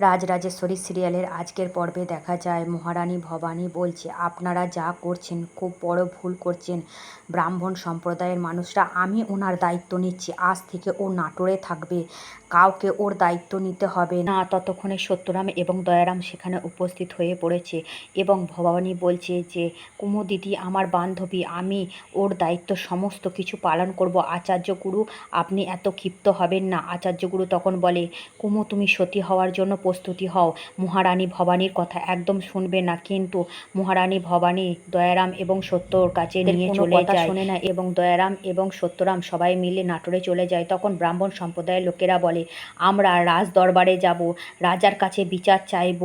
রাজরাজেশ্বরী সিরিয়ালের আজকের পর্বে দেখা যায়, মহারানী ভবানী বলছে, আপনারা যা করছেন, খুব বড় ভুল করছেন। ব্রাহ্মণ সম্প্রদায়ের মানুষরা, আমি ওনার দায়িত্ব নিচ্ছি। আজ থেকে ও নাটোরে থাকবে। কাউকে ওর দায়িত্ব নিতে হবে না। ততক্ষণে সত্যরাম এবং দয়ারাম সেখানে উপস্থিত হয়ে পড়েছে এবং ভবানী বলছে যে, কুমু দিদি, আমার বান্ধবী, আমি ওর দায়িত্ব সমস্ত কিছু পালন করব। আচার্য গুরু, আপনি এত ক্ষিপ্ত হবেন না। আচার্য গুরু তখন বলে, কুমু, তুমি সতী হওয়ার জন্য প্রস্তুতি হও। মহারানী ভবানীর কথা একদম শুনবে না কিন্তু মহারানী ভবানী দয়ারাম এবং সত্যর কাছে নিয়ে চলে যায়। শোনে না। এবং দয়ারাম এবং সত্যরাম সবাই মিলে নাটোরে চলে যায়। তখন ব্রাহ্মণ সম্প্রদায়ের লোকেরা বলে আমরা রাজ দরবারে যাব রাজার কাছে বিচার চাইব।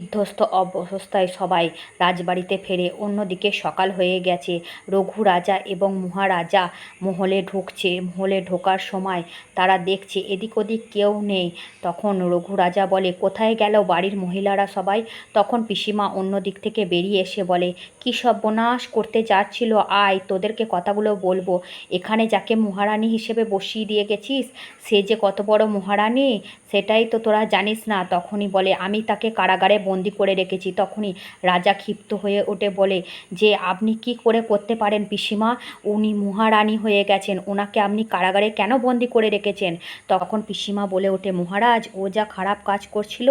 বিধ্বস্ত অবস্থায় সবাই রাজবাড়িতে ফেরে। অন্যদিকে সকাল হয়ে গেছে। রঘু রাজা এবং মহারাজা মহলে ঢুকছে। মহলে ঢোকার সময় তারা দেখছে এদিক ওদিক কেউ নেই। তখন রঘু রাজা বলে, কোথায় গেল বাড়ির মহিলারা সবাই? তখন পিসিমা অন্য দিক থেকে বেরিয়ে এসে বলে, কী সর্বনাশ করতে যাচ্ছিল? আয়, তোদেরকে কথাগুলো বলব। এখানে যাকে মহারানী হিসেবে বসিয়ে দিয়ে গেছিস, সে যে কত বড় মহারানী, সেটাই তো তোরা জানিস না। তখনই বলে, আমি তাকে কারাগারে বন্দি করে রেখেছি। তখনই রাজা ক্ষিপ্ত হয়ে ওঠে, বলে যে, আপনি কি করে করতে পারেন পিসিমা? উনি মহারানী হয়ে গেছেন। ওনাকে আপনি কারাগারে কেন বন্দি করে রেখেছেন? তখন পিসিমা বলে ওঠে, মহারাজ, ও যা খারাপ কাজ করছিল,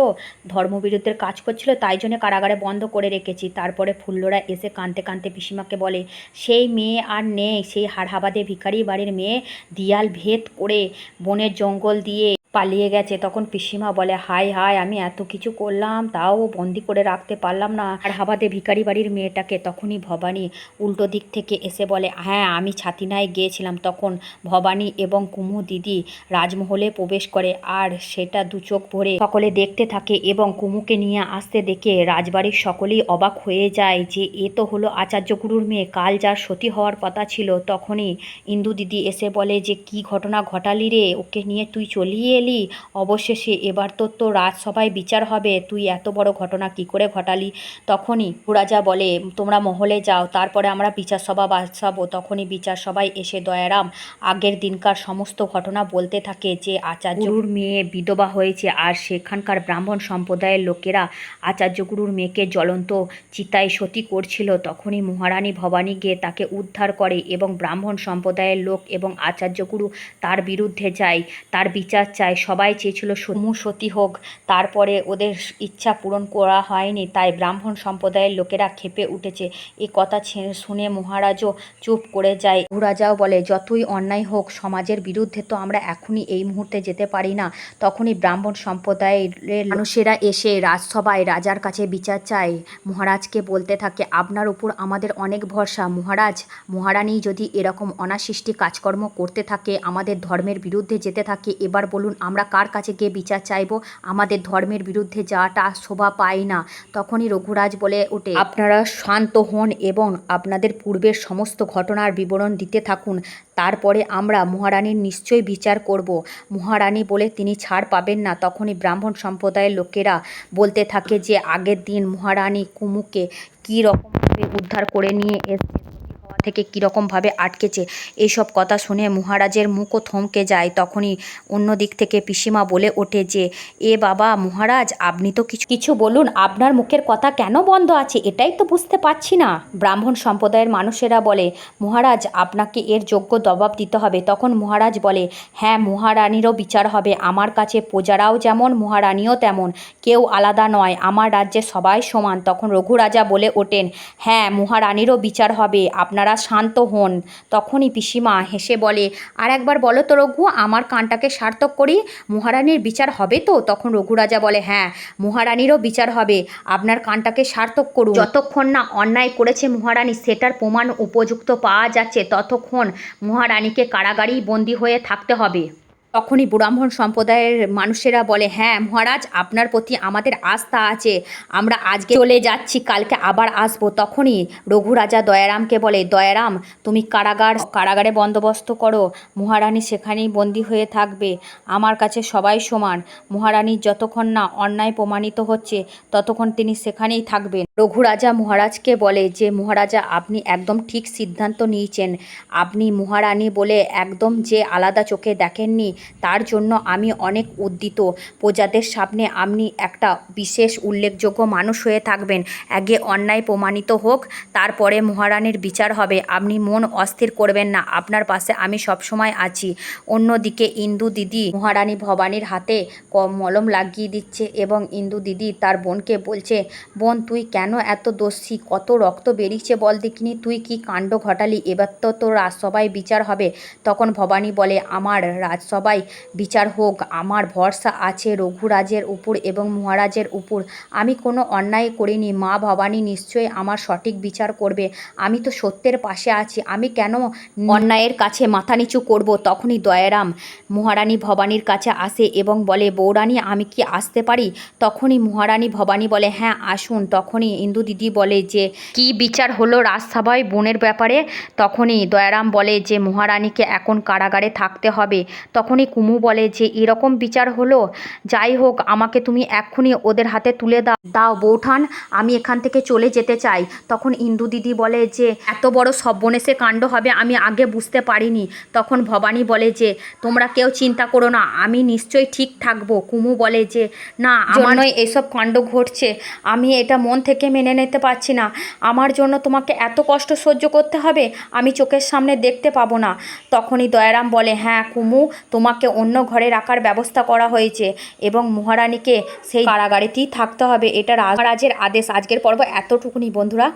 ধর্মবিরুদ্ধের কাজ করছিল, তাই জন্য কারাগারে বন্ধ করে রেখেছি। তারপরে ফুল্লরা এসে কাঁদতে কাঁদতে পিসিমাকে বলে, সেই মেয়ে আর নেই। সেই হাড়হাবাদে ভিখারি বাড়ির মেয়ে, দিয়াল ভেদ করে বনের জঙ্গল দিয়ে পালিয়ে গেছে। তখন পিসিমা বলে হাই হাই আমি এত কিছু করলাম, তাও বন্দি করে রাখতে পারলাম না। আর হাবাদে ভিখারি বাড়ির মেয়েটাকে তখনই ভবানী উল্টো দিক থেকে এসে বলে হ্যাঁ আমি ছাতিনায় গিয়েছিলাম। তখন ভবানী এবং কুমু দিদি রাজমহলে প্রবেশ করে, আর সেটা দু চোখ ভরে সকলে দেখতে থাকে এবং কুমুকে নিয়ে আসতে দেখে রাজবাড়ির সকলেই অবাক হয়ে যায় যে, এ তো হলো আচার্য গুরুর মেয়ে, কাল যার সতী হওয়ার কথা ছিল। তখনই ইন্দু দিদি এসে বলে, যে কি ঘটনা ঘটালি রে? ওকে নিয়ে তুই চলিয়ে এলি অবশেষে এবার তোর তো রাজসভায় বিচার হবে, তুই এত বড় ঘটনা কি করে ঘটালি? তখনই রাজা বলে, তোমরা মহলে যাও, তারপরে আমরা বিচার সভা বাসাবো তখনই বিচার সভায় এসে দয়ারাম আগের দিনকার সমস্ত ঘটনা বলতে থাকে যে আচার্য গুরুর মেয়ে বিধবা হয়েছে, আর সেখানকার ব্রাহ্মণ সম্প্রদায়ের লোকেরা আচার্য গুরুর মেয়েকে জ্বলন্ত চিতায় সতী করছিল। তখনই মহারানী ভবানী গিয়ে তাকে উদ্ধার করে এবং ব্রাহ্মণ সম্প্রদায়ের লোক এবং আচার্য গুরু তার বিরুদ্ধে যায়, তার বিচার চায়। সবাই চেয়েছিল সমু সতী হোক, তারপরে ওদের ইচ্ছা পূরণ করা হয়নি, তাই ব্রাহ্মণ সম্প্রদায়ের লোকেরা ক্ষেপে উঠেছে। এ কথা শুনে মহারাজও চুপ করে যায়। রাজাও বলে, যতই অন্যায় হোক, সমাজের বিরুদ্ধে তো আমরা এখনই এই মুহূর্তে যেতে পারি না। তখনই ব্রাহ্মণ সম্প্রদায়ের মানুষেরা এসে রাজসভায় রাজার কাছে বিচার চায়। মহারাজকে বলতে থাকে, আপনার উপর আমাদের অনেক ভরসা, মহারাজ। মহারানী যদি এরকম অনাসৃষ্টি কাজকর্ম করতে থাকে, আমাদের ধর্মের বিরুদ্ধে যেতে থাকে, এবার বলুন আমরা কার কাছে গিয়ে বিচার চাইব? আমাদের ধর্মের বিরুদ্ধে যাওয়াটা শোভা পায় না। তখনই রঘুরাজ বলে ওঠে, আপনারা শান্ত হন এবং আপনাদের পূর্বের সমস্ত ঘটনার বিবরণ দিতে থাকুন। তারপরে আমরা মহারানীর নিশ্চয়ই বিচার করব। মহারানী বলে, তিনি ছাড় পাবেন না। তখনই ব্রাহ্মণ সম্প্রদায়ের লোকেরা বলতে থাকে যে, আগের দিন মহারানী কুমুকে কী রকমভাবে উদ্ধার করে নিয়ে এসে সতী হওয়া থেকে কীরকমভাবে আটকেছে এইসব কথা শুনে মহারাজের মুখও থমকে যায়। তখনই অন্য দিক থেকে পিসিমা বলে ওঠে যে, এ বাবা মহারাজ, আপনি তো কিছু কিছু বলুন, আপনার মুখের কথা কেন বন্ধ আছে? এটাই তো বুঝতে পারছি না। ব্রাহ্মণ সম্প্রদায়ের মানুষেরা বলে, মহারাজ, আপনাকে এর যোগ্য জবাব দিতে হবে। তখন মহারাজ বলে হ্যাঁ মহারানীরও বিচার হবে। আমার কাছে প্রজারাও যেমন, মহারানীও তেমন। কেউ আলাদা নয়, আমার রাজ্যে সবাই সমান। তখন রঘুরাজা বলে ওঠেন হ্যাঁ মহারানীরও বিচার হবে। আপনারা শান্ত হন। তখনই পিসিমা হেসে বলে আর একবার বলো তো রঘু, আমার কানটাকে সার্থক করি, মহারানীর বিচার হবে তো? তখন রঘুরাজা বলে হ্যাঁ মহারানীরও বিচার হবে। আপনার কানটাকে সার্থক করুন। যতক্ষণ না অন্যায় করেছে মহারানী, সেটার প্রমাণ উপযুক্ত পাওয়া যাচ্ছে, ততক্ষণ মহারানীকে কারাগারেই বন্দি হয়ে থাকতে হবে। তখনই ব্রাহ্মণ সম্প্রদায়ের মানুষেরা বলে হ্যাঁ মহারাজ, আপনার প্রতি আমাদের আস্থা আছে। আমরা আজকে চলে যাচ্ছি, কালকে আবার আসব। তখনই রঘুরাজা দয়ারামকে বলে, দয়ারাম, তুমি কারাগার, কারাগারে বন্দোবস্ত করো। মহারানী সেখানেই বন্দি হয়ে থাকবে। আমার কাছে সবাই সমান। মহারানীর যতক্ষণ না অন্যায় প্রমাণিত হচ্ছে, ততক্ষণ তিনি সেখানেই থাকবেন। রঘুরাজা মহারাজকে বলে, যে মহারাজা, আপনি একদম ঠিক সিদ্ধান্ত নিয়েছেন। আপনি মহারানী বলে একদম যে আলাদা চোখে দেখেননি তার জন্য আমি অনেক উদ্দিত। প্রজাদের সামনে আপনি একটা বিশেষ উল্লেখযোগ্য মানুষ হয়ে থাকবেন। আগে অন্যায় প্রমাণিত হোক, তারপরে মহারানীর বিচার হবে। আপনি মন অস্থির করবেন না, আপনার পাশে আমি সবসময় আছি। অন্যদিকে ইন্দু দিদি মহারানী ভবানীর হাতে মলম লাগিয়ে দিচ্ছে এবং ইন্দু দিদি তার বোনকে বলছে, বোন, তুই কেন এত দোষী কত রক্ত বেরিয়েছে বল দেখিনি? তুই কি কাণ্ড ঘটালি? এবার তো তোর রাজসভায় বিচার হবে। তখন ভবানী বলে, আমার রাজসভায় বিচার হোক, আমার ভরসা আছে রঘুরাজের উপর এবং মহারাজের উপর। আমি কোনো অন্যায় করিনি, মা ভবানী নিশ্চয়ই আমার সঠিক বিচার করবে। আমি তো সত্যের পাশে আছি, আমি কেন অন্যায়ের কাছে মাথা নিচু করব? তখনই দয়ারাম মহারানী ভবানীর কাছে আসে এবং বলে বৌরানী আমি কি আসতে পারি? তখনই মহারানী ভবানী বলে হ্যাঁ আসুন। তখনই ইন্দু দিদি বলে যে, কি বিচার হলো রাজসভায় বোনের ব্যাপারে? তখনই দয়ারাম বলে যে, মহারানীকে এখন কারাগারে থাকতে হবে। তখনই কুমু বলে যে এরকম বিচার হলো? যাই হোক আমাকে তুমি এক্ষুনি ওদের হাতে তুলে দাও। দাও বৌঠান আমি এখান থেকে চলে যেতে চাই। তখন ইন্দু দিদি বলে যে এত বড় সব্বনেশে কাণ্ড হবে আমি আগে বুঝতে পারিনি। তখন ভবানী বলে যে তোমরা কেউ চিন্তা করো না আমি নিশ্চয়ই ঠিক থাকব। কুমু বলে যে না আমার নয় এসব কাণ্ড ঘটছে আমি এটা মন থেকে মেনে নিতে পারছি না। আমার জন্য তোমাকে এত কষ্ট সহ্য করতে হবে আমি চোখের সামনে দেখতে পাবো না। তখনই দয়ারাম বলে হ্যাঁ কুমু তোমাকে অন্য ঘরে রাখার ব্যবস্থা করা হয়েছে এবং মহারানীকে সেই কারাগারেতেই থাকতে হবে। এটা রাজের আদেশ। আজকের পর্ব এতটুকুনি বন্ধুরা।